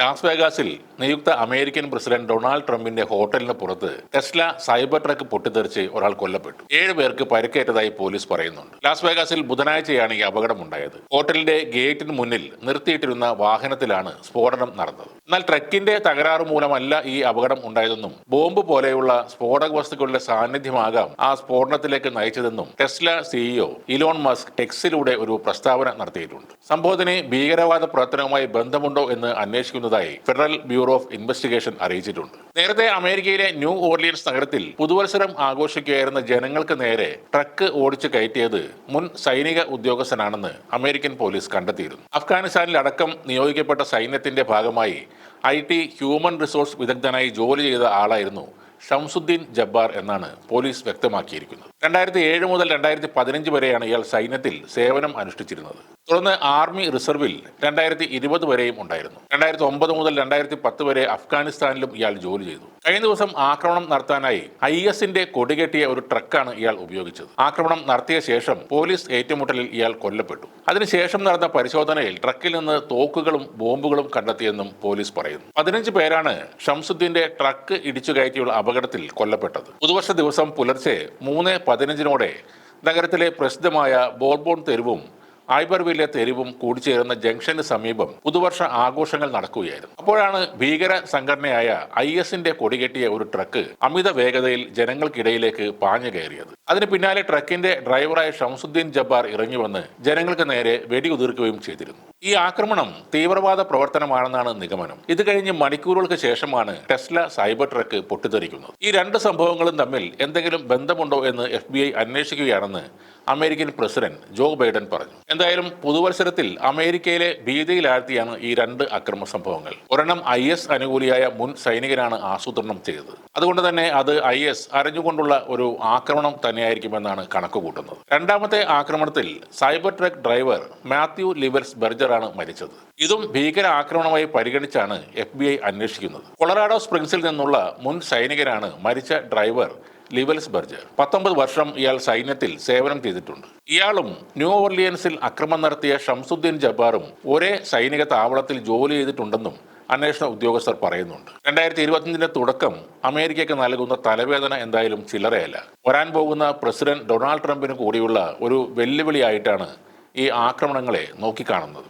Las വേഗാസിൽ നിയുക്ത American president Donald ട്രംപിന്റെ ഹോട്ടലിന് പുറത്ത് ടെസ്ല സൈബർ ട്രക്ക് പൊട്ടിത്തെറിച്ച് ഒരാൾ കൊല്ലപ്പെട്ടു. ഏഴ് പേർക്ക് പരിക്കേറ്റതായി പോലീസ് പറയുന്നുണ്ട്. ലാസ് വേഗാസിൽ ബുധനാഴ്ചയാണ് ഈ അപകടമുണ്ടായത്. ഹോട്ടലിന്റെ ഗേറ്റിന് മുന്നിൽ നിർത്തിയിട്ടിരുന്ന വാഹനത്തിലാണ് സ്ഫോടനം നടന്നത്. എന്നാൽ ട്രക്കിന്റെ തകരാറ് മൂലമല്ല ഈ അപകടം ഉണ്ടായതെന്നും ബോംബ് പോലെയുള്ള സ്ഫോടക വസ്തുക്കളുടെ സാന്നിധ്യമാകാം ആ സ്ഫോടനത്തിലേക്ക് നയിച്ചതെന്നും ടെസ്ല സിഇഒ ഇലോൺ മസ്ക് ടെക്സിലൂടെ ഒരു പ്രസ്താവന നടത്തിയിട്ടുണ്ട്. സംഭവത്തിന് ഭീകരവാദ പ്രവർത്തനവുമായി ബന്ധമുണ്ടോ എന്ന് അന്വേഷിക്കുന്നതായി ഫെഡറൽ ബ്യൂറോ ഓഫ് ഇൻവെസ്റ്റിഗേഷൻ അറിയിച്ചിട്ടുണ്ട്. നേരത്തെ അമേരിക്കയിലെ ന്യൂ ഓർലിയൻസ് നഗരത്തിൽ പുതുവത്സരം ആഘോഷിക്കുകയായിരുന്ന ജനങ്ങൾക്ക് നേരെ ട്രക്ക് ഓടിച്ചു കയറ്റിയത് മുൻ സൈനിക ഉദ്യോഗസ്ഥനാണെന്ന് അമേരിക്കൻ പോലീസ് കണ്ടെത്തിയിരുന്നു. അഫ്ഗാനിസ്ഥാനിൽ അടക്കം നിയോഗിക്കപ്പെട്ട സൈന്യത്തിന്റെ ഭാഗമായി ഐ ഹ്യൂമൻ റിസോഴ്സ് വിദഗ്ധനായി ജോലി ചെയ്ത ആളായിരുന്നു ഷംസുദ്ദീൻ ജബ്ബാർ എന്നാണ് പോലീസ് വ്യക്തമാക്കിയിരിക്കുന്നത്. രണ്ടായിരത്തി ഏഴ് മുതൽ രണ്ടായിരത്തി പതിനഞ്ച് വരെയാണ് ഇയാൾ സൈന്യത്തിൽ സേവനം അനുഷ്ഠിച്ചിരുന്നത്. തുടർന്ന് ആർമി റിസർവിൽ രണ്ടായിരത്തി ഇരുപത് വരെയും ഉണ്ടായിരുന്നു. രണ്ടായിരത്തി ഒമ്പത് മുതൽ രണ്ടായിരത്തി പത്ത് വരെ അഫ്ഗാനിസ്ഥാനിലും ഇയാൾ ജോലി ചെയ്തു. കഴിഞ്ഞ ദിവസം ആക്രമണം നടത്താനായി ഐ എസിന്റെ കൊടികെട്ടിയ ഒരു ട്രക്കാണ് ഇയാൾ ഉപയോഗിച്ചത്. ആക്രമണം നടത്തിയ ശേഷം പോലീസ് ഏറ്റുമുട്ടലിൽ ഇയാൾ കൊല്ലപ്പെട്ടു. അതിനുശേഷം നടന്ന പരിശോധനയിൽ ട്രക്കിൽ നിന്ന് തോക്കുകളും ബോംബുകളും കണ്ടെത്തിയെന്നും പോലീസ് പറയുന്നു. പതിനഞ്ച് പേരാണ് ഷംസുദ്ദീന്റെ ട്രക്ക് ഇടിച്ചു കയറ്റിയുള്ള അപകടത്തിൽ കൊല്ലപ്പെട്ടത്. പുതുവർഷ ദിവസം പുലർച്ചെ മൂന്ന് പതിനഞ്ചിനോടെ നഗരത്തിലെ പ്രസിദ്ധമായ ബോർബോൺ തെരുവും ഐബർവില്ലെ തെരുവും കൂടിച്ചേരുന്ന ജംഗ്ഷന് സമീപം പുതുവർഷ ആഘോഷങ്ങൾ നടക്കുകയായിരുന്നു. അപ്പോഴാണ് ഭീകര സംഘടനയായ ഐ എസിന്റെ കൊടികെട്ടിയ ഒരു ട്രക്ക് അമിത വേഗതയിൽ ജനങ്ങൾക്കിടയിലേക്ക് പാഞ്ഞു കയറിയത്. അതിന് പിന്നാലെ ട്രക്കിന്റെ ഡ്രൈവറായ ഷംസുദ്ദീൻ ജബ്ബാർ ഇറങ്ങി വന്ന് ജനങ്ങൾക്ക് നേരെ വെടിയുതിർക്കുകയും ചെയ്തിരുന്നു. ഈ ആക്രമണം തീവ്രവാദ പ്രവർത്തനമാണെന്നാണ് നിഗമനം. ഇത് കഴിഞ്ഞ് മണിക്കൂറുകൾക്ക് ശേഷമാണ് ടെസ്ല സൈബർ ട്രക്ക് പൊട്ടിത്തെറിക്കുന്നത്. ഈ രണ്ട് സംഭവങ്ങളും തമ്മിൽ എന്തെങ്കിലും ബന്ധമുണ്ടോ എന്ന് എഫ് ബി ഐ അന്വേഷിക്കുകയാണെന്ന് അമേരിക്കൻ പ്രസിഡന്റ് ജോ ബൈഡൻ പറഞ്ഞു. എന്തായാലും പുതുവത്സരത്തിൽ അമേരിക്കയിലെ ഭീതിയിലാഴ്ത്തിയാണ് ഈ രണ്ട് അക്രമ സംഭവങ്ങൾ. ഒരെണ്ണം ഐ എസ് അനുകൂലിയായ മുൻ സൈനികനാണ് ആസൂത്രണം ചെയ്തത്. അതുകൊണ്ട് തന്നെ അത് ഐ എസ് അറിഞ്ഞുകൊണ്ടുള്ള ഒരു ആക്രമണം തന്നെയായിരിക്കുമെന്നാണ് കണക്ക് കൂട്ടുന്നത് രണ്ടാമത്തെ ആക്രമണത്തിൽ സൈബർ ട്രക്ക് ഡ്രൈവർ മാത്യു ലിവൽസ് ബെർജറാണ് മരിച്ചത്. ഇതും ഭീകര ആക്രമണമായി പരിഗണിച്ചാണ് എഫ് ബി ഐ അന്വേഷിക്കുന്നത്. കൊളറാഡോ സ്പ്രിങ്സിൽ നിന്നുള്ള മുൻ സൈനികനാണ് മരിച്ച ഡ്രൈവർ ലിവൽസ് ബർജർ. പത്തൊമ്പത് വർഷം ഇയാൾ സൈന്യത്തിൽ സേവനം ചെയ്തിട്ടുണ്ട്. ഇയാളും ന്യൂ ഓർലിയൻസിൽ അക്രമം നടത്തിയ ഷംസുദ്ദീൻ ജബ്ബാറും ഒരേ സൈനിക താവളത്തിൽ ജോലി ചെയ്തിട്ടുണ്ടെന്നും അന്വേഷണ ഉദ്യോഗസ്ഥർ പറയുന്നുണ്ട്. രണ്ടായിരത്തി ഇരുപത്തിയഞ്ചിന്റെ തുടക്കം അമേരിക്കയ്ക്ക് നൽകുന്ന തലവേദന എന്തായാലും ചില്ലറയല്ല. വരാൻ പോകുന്ന പ്രസിഡന്റ് ഡൊണാൾഡ് ട്രംപിന് കൂടിയുള്ള ഒരു വെല്ലുവിളിയായിട്ടാണ് ഈ ആക്രമണങ്ങളെ നോക്കിക്കാണുന്നത്.